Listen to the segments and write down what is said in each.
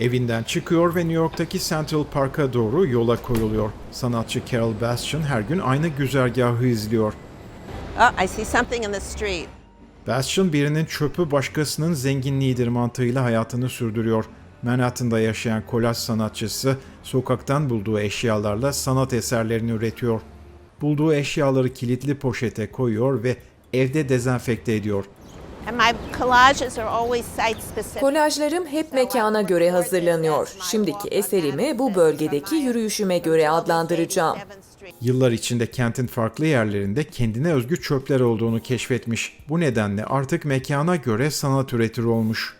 Evinden çıkıyor ve New York'taki Central Park'a doğru yola koyuluyor. Sanatçı Carol Bastian her gün aynı güzergahı izliyor. Oh, I see something in the street. Bastian birinin çöpü başkasının zenginliğidir mantığıyla hayatını sürdürüyor. Manhattan'da yaşayan kolaj sanatçısı sokaktan bulduğu eşyalarla sanat eserlerini üretiyor. Bulduğu eşyaları kilitli poşete koyuyor ve evde dezenfekte ediyor. Kolajlarım hep mekana göre hazırlanıyor. Şimdiki eserimi bu bölgedeki yürüyüşüme göre adlandıracağım. Yıllar içinde kentin farklı yerlerinde kendine özgü çöpler olduğunu keşfetmiş. Bu nedenle artık mekana göre sanat üretir olmuş.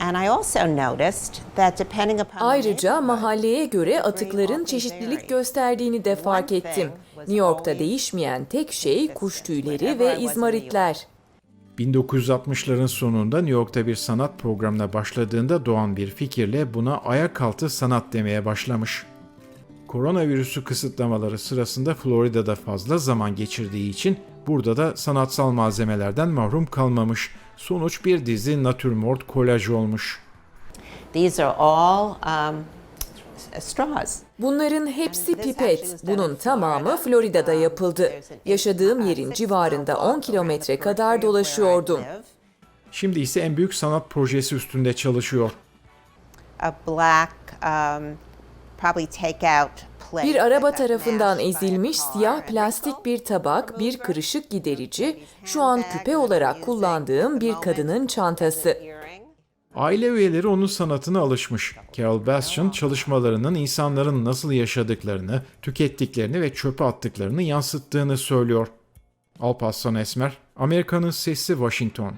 And I also noticed that depending upon the Ayrıca mahalleye göre atıkların çeşitlilik gösterdiğini de fark ettim. New York'ta değişmeyen tek şey kuş tüyleri ve izmaritler. 1960'ların sonunda New York'ta bir sanat programına başladığında doğan bir fikirle buna ayak altı sanat demeye başlamış. Koronavirüsü kısıtlamaları sırasında Florida'da fazla zaman geçirdiği için burada da sanatsal malzemelerden mahrum kalmamış. Sonuç bir dizi natürmort kolaj olmuş. these are all um. Bunların hepsi pipet. Bunun tamamı Florida'da yapıldı. Yaşadığım yerin civarında 10 kilometre kadar dolaşıyordum. Şimdi ise en büyük sanat projesi üstünde çalışıyor. A black, um. Bir araba tarafından ezilmiş siyah plastik bir tabak, bir kırışık giderici, şu an küpe olarak kullandığım bir kadının çantası. Aile üyeleri onun sanatına alışmış. Carol Bastian çalışmalarının insanların nasıl yaşadıklarını, tükettiklerini ve çöpe attıklarını yansıttığını söylüyor. Alparslan Esmer, Amerika'nın Sesi Washington.